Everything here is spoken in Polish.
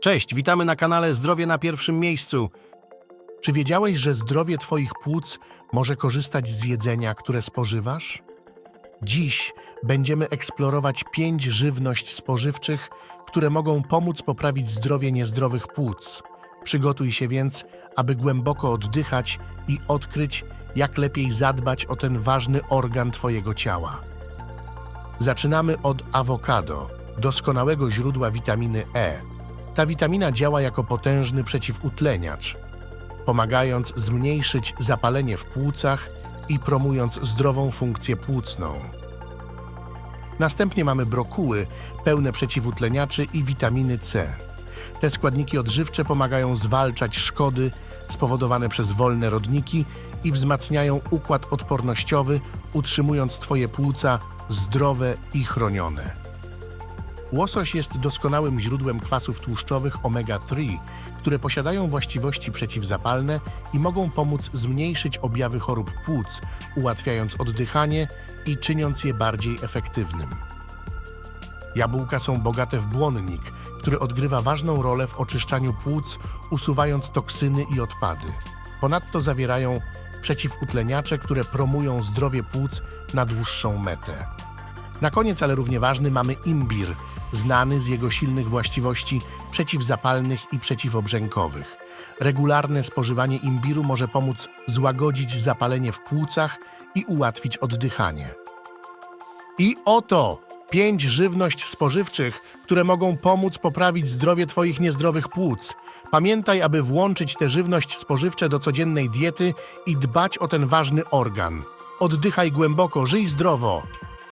Cześć, witamy na kanale Zdrowie na pierwszym miejscu. Czy wiedziałeś, że zdrowie Twoich płuc może korzystać z jedzenia, które spożywasz? Dziś będziemy eksplorować pięć żywność spożywczych, które mogą pomóc poprawić zdrowie niezdrowych płuc. Przygotuj się więc, aby głęboko oddychać i odkryć, jak lepiej zadbać o ten ważny organ Twojego ciała. Zaczynamy od awokado, doskonałego źródła witaminy E. Ta witamina działa jako potężny przeciwutleniacz, pomagając zmniejszyć zapalenie w płucach i promując zdrową funkcję płucną. Następnie mamy brokuły, pełne przeciwutleniaczy i witaminy C. Te składniki odżywcze pomagają zwalczać szkody spowodowane przez wolne rodniki i wzmacniają układ odpornościowy, utrzymując Twoje płuca zdrowe i chronione. Łosoś jest doskonałym źródłem kwasów tłuszczowych omega-3, które posiadają właściwości przeciwzapalne i mogą pomóc zmniejszyć objawy chorób płuc, ułatwiając oddychanie i czyniąc je bardziej efektywnym. Jabłka są bogate w błonnik, który odgrywa ważną rolę w oczyszczaniu płuc, usuwając toksyny i odpady. Ponadto zawierają przeciwutleniacze, które promują zdrowie płuc na dłuższą metę. Na koniec, ale równie ważny, mamy imbir, znany z jego silnych właściwości przeciwzapalnych i przeciwobrzękowych. Regularne spożywanie imbiru może pomóc złagodzić zapalenie w płucach i ułatwić oddychanie. I oto pięć żywność spożywczych, które mogą pomóc poprawić zdrowie Twoich niezdrowych płuc. Pamiętaj, aby włączyć tę żywność spożywcze do codziennej diety i dbać o ten ważny organ. Oddychaj głęboko, żyj zdrowo.